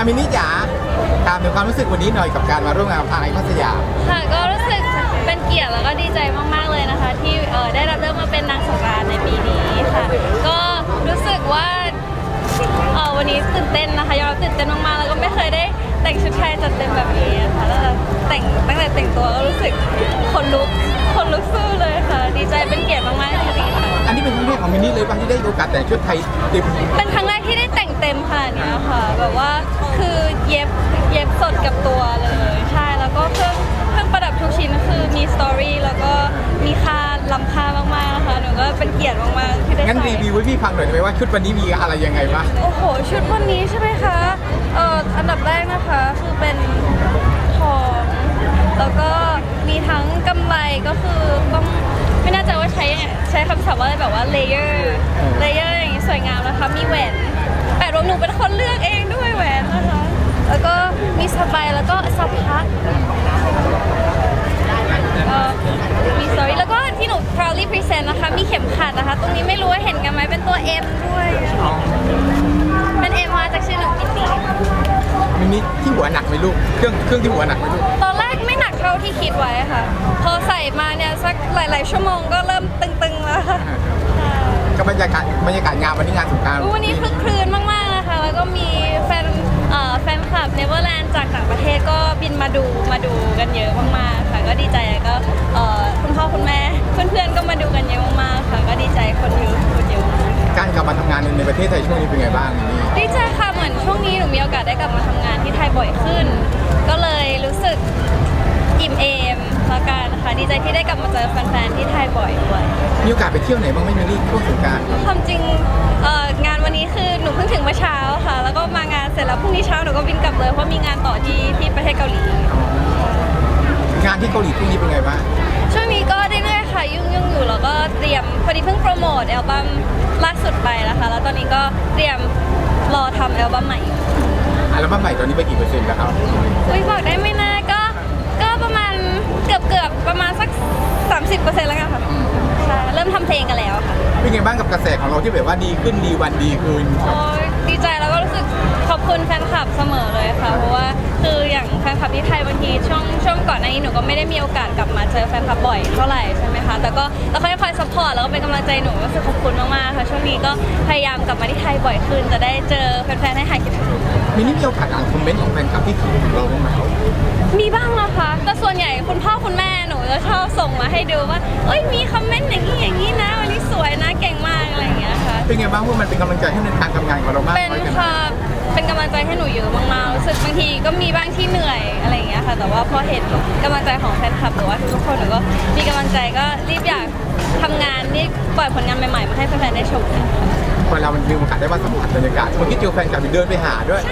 อามินี่จ๋าตามถึงความรู้สึกวันนี้หน่อยกับการมาร่วมงานทางไอคอนสยามค่ะก็รู้สึกเป็นเกียรติแล้วก็ดีใจมากๆเลยนะคะ ที่เออได้รับเลือกมาเป็นนางสงกรานต์ในปีนี้ค่ะ ก็รู้สึกว่าเออวันนี้ตื่นเต้นนะคะยอมรับตื่นเต้นมากๆแล้วก็ไม่เคยได้แต่งชุดไทยจัดเต็มแบบนี้นะคะแล้วแต่งตั้งแต่แต่งตัวก็รู้สึกคนลุกคนลุกสู้เลยค่ะ มินนี่เลยป่ะที่ได้โอกาสแต่งชุดไทยเต็มเป็นครั้งแรกที่ได้แต่งเต็มค่ะเนี้ยค่ะแบบว่าคือเย็บเย็บสดกับตัวเลยใช่แล้วก็เครื่องเครื่องประดับทุกชิ้นคือมีสตอรี่แล้วก็มีค่าล้ำค่ามากๆนะคะหนูก็เป็นเกียรติมากๆที่ได้งั้นใส่รีวิวให้พี่ฟังหน่อยได้ไหมว่าชุดวันนี้มีอะไรยังไงบ้างโอ้โห ชุดวันนี้ใช่ไหมคะเอ่ออันดับแรกนะคะคือเป็นทองแล้วก็ ศัพท์ว่าอะไรแบบว่าเลเยอร์เลเยอร์อย่างนี้สวยงามนะคะ มีแหวนแต่รวมหนูเป็นคนเลือกเองด้วยแหวนนะคะ แล้วก็มีสบายแล้วก็สะพัดเอ่อมีสตอรี่แล้วก็ที่หนู proudly present นะคะ มีเข็มขัดนะคะ ตรงนี้ไม่รู้ว่าเห็นกันไหมเป็นตัว M ด้วยคะ เป็นเอ็มมาจากชื่อหนังปิติ มินนี่ที่หัวหนักไหมลูกเครื่องเครื่องที่หัวหนักไหมลูกตอนแรกไม่หนักเท่าที่คิดไว้ค่ะ พอใส่มาเนี่ยสักหลาย ๆ ชั่วโมงก็เริ่มตึงๆแล้วค่ะกับบรรยากาศบรรยากาศงานวันนี้งานสงกรารวันนี้คลึกคลืนมากๆนะคะ แล้วก็มีแฟนเอ่อแฟนคลับเนเวอร์แลนด์จากต่างประเทศก็บินมาดูมาดูกันเยอะมากๆค่ะ ก็ดีใจแล้วก็เอ่อคุณพ่อคุณแม่เพื่อนๆก็มาดูกันเยอะมากๆค่ะ ก็ดีใจคนเยอะคนเยอะมาก การกลับมาทำงานในประเทศไทยช่วงนี้เป็นไงบ้างมินนี่ ดีใจค่ะเหมือนช่วงนี้หนูมีโอกาสได้กลับมาทำงานที่ไทย บ่อยขึ้น ก็เลยรู้สึกอิ่มเอมละกันค่ะดีใจที่ได้กลับมาเจอแฟนๆที่ไทยบ่อยด้วยมีโอกาสไปเที่ยวไหนบ้างไหมมินนี่ช่วงสงกรารความจริงเอ่องานวันนี้คือหนูเพิ่งถึงเมื่อเช้าค่ะ แล้วก็มางานเสร็จแล้วพรุ่งนี้เช้าหนูก็บินกลับเลยเพราะมีงานต่อที่ที่ประเทศเกาหลี งานที่เกาหลีช่วงนี้เป็นไงบ้างช่วงนี้ก็เรื่อยๆค่ะยุ่งๆอยู่แล้วก็เตรียมพอดีเพิ่งโปรโมทอัลบั้มล่าสุดไปนะคะแล้วตอนนี้ก็เตรียมรอทำอัลบั้มใหม่อยู่อั ลบั้มใหม่ตอนนี้ไปกี่เปอร์เซ็นต์แล้วครับอุ้ยบอกได้ไหมนะก็ก็ประมาณเกือบเกือบๆประมาณสัก 30%แล้วกันค่ะใช่เริ่มทำเพลงกันแล้วค่ะ เป็นไงบ้างกับกระแสของเราที่แบบว่าดีขึ้นดีวันดีคืน โอ้ยดีใจแล้วก็รู้สึกขอบคุณแฟนคลับเสมอ คลับที่ไทยบางทีช่วงช่วงก่อนหน้านี้หนูก็ไม่ได้มีโอกาสกลับมาเจอแฟนคลับบ่อยเท่าไหร่ใช่ไหมคะแต่ก็แล้วเขายังคอยซัพพอร์ตแล้วก็เป็นกำลังใจหนูรู้สึกขอบคุณมากๆค่ะช่วงนี้ก็พยายามกลับมาที่ไทยบ่อยขึ้นจะได้เจอแฟนๆให้หายคิดถึงมินนี่มีโอกาสอ่านคอมเมนต์ของแฟนคลับที่คิดถึงเราบ้างไหมมีบ้างนะคะ แต่ส่วนใหญ่คุณพ่อคุณแม่หนูจะชอบส่งมาให้ดูว่า เอ้ยมีคอมเมนต์อย่างนี้อย่างนี้นะวันนี้สวยนะเก่งมากอะไรอย่างเงี้ยค่ะเป็นไงบ้างพวกมันเป็นกำลังใจให้ในการทำงานของเรามากเป็นน้อยแค่ไหนค่ะ เป็นกำลังใจให้หนูเยอะมากๆรู้สึกบางทีก็มีบ้างที่เหนื่อยอะไรอย่างเงี้ยค่ะ แต่ว่าพอเห็นกำลังใจของแฟนคลับหรือว่าทุกๆคนหนูก็มีกำลังใจก็รีบอยากทำงานรีบปล่อยผลงานใหม่ๆมาให้แฟนๆได้ชมกันคนเรา มันมีโอกาสได้มาสัมผัสบรรยากาศเมื่อกี้เจอแฟนคลับเดินไปหาด้วย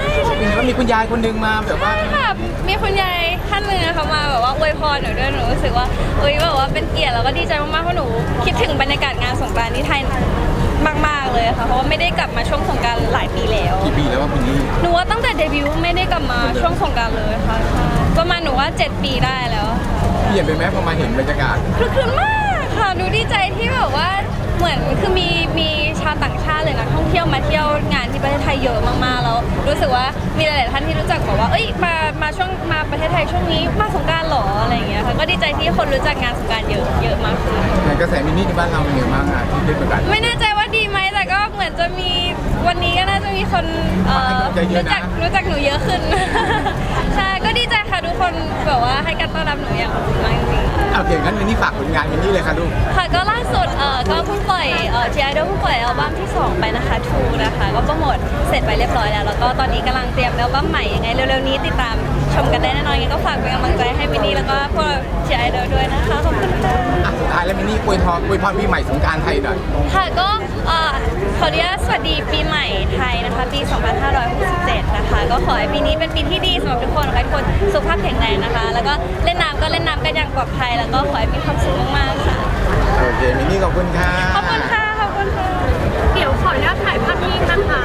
แล้วมีคุณยายคนหนึงมาแบบว่า ค่ะมีคุณยายท่านหนึ่งนะคะมาแบบว่าอวยพรหนูด้วยหนูรู้สึกว่าเอ้ยแบบว่าเป็นเกียรติแล้วก็ดีใจมากๆเพราะหนูคิดถึงบรรยากาศงานสงกรานต์ที่ไทย มาก ๆ เลยค่ะ เพราะว่าไม่ได้กลับมาช่วงสงกรานต์หลายปีแล้ว กี่ปีแล้วว่ามินนี่หนูว่าตั้งแต่เดบิวต์ไม่ได้กลับมาช่วงสงกรานต์เลยค่ะใช่ประมาณหนูว่า 7 ปีได้แล้วค่ะเปลี่ยนไปไหมพอมาเห็นบรรยากาศ คลึกคลืนมากค่ะหนูดีใจที่แบบว่าเหมือนคือมีมีชาวต่างชาติเลยนักท่องเที่ยวมาเที่ยวงานที่ประเทศไทยเยอะมากๆแล้วรู้สึกว่ามีหลายๆท่านที่รู้จักบอกว่าเอ้ยมามาช่วงมาประเทศไทยช่วงนี้มาสงกรารหรออะไรอย่างเงี้ยค่ะก็ดีใจที่คนรู้จักงานสงกรารเยอะเยอะมากขึ้น ในกระแสมินนี่ในบ้านเราเป็นไงบ้างอะที่ได้ประกาศ ไม่แน่ใจว่า ดีไหมแต่ก็เหมือนจะมีวันนี้ก็น่าจะมีคนเอ่อให้กำลังใจเยอะรู้นะ จักรู้จักหนูเยอะขึ้น ใช่ก็ดีใจค่ะทุกคนแบบว่าให้การต้อนรับหนูอย่างอบอุ่นมากจริงๆ โอเคงั้นมินนี่ฝากผลงานมินนี่เลยค่ะลูก ค่ะก็ล่าสุดเอ่อก็เพิ่งปล่อยเอ่อ G Idol เพิ่งปล่อยอัลบั้มที่ 2 ไปนะคะ True นะคะ ก็โปรโมทเสร็จไปเรียบร้อยแล้ว แล้วก็ตอนนี้กำลังเตรียมอัลบั้มใหม่ยังไงเร็วๆนี้ติดตามชมกันได้ แน่นอนยังไงก็ฝากเป็นกำลังใจให้มินนี่แล้วก็พวก G Idol ด้วยนะคะขอบคุณค่ะอะสุดท้ายแล้วมินนี่อวยพรอวยพรปีใหม่สงกรารไทยหน่อยค่ะก็เอ่อขออนุญาตสวัสดีปีใหม่ไทยนะคะ ปี 2567 นะคะ ก็ขอให้ปีนี้เป็นปีที่ดีสำหรับทุกคนขอให้ทุกคนสุขภาพแข็งแรงนะคะ แล้วก็เล่นน้ำก็เล่นน้ำกันอย่างปลอดภัยแล้วก็ขอให้มีความสุขมากๆค่ะ โอเคมินนี่ขอบคุณค่ะ ขอบคุณค่ะ ขอบคุณค่ะ เดี๋ยวขออนุญาตถ่ายภาพนิ่งนะคะ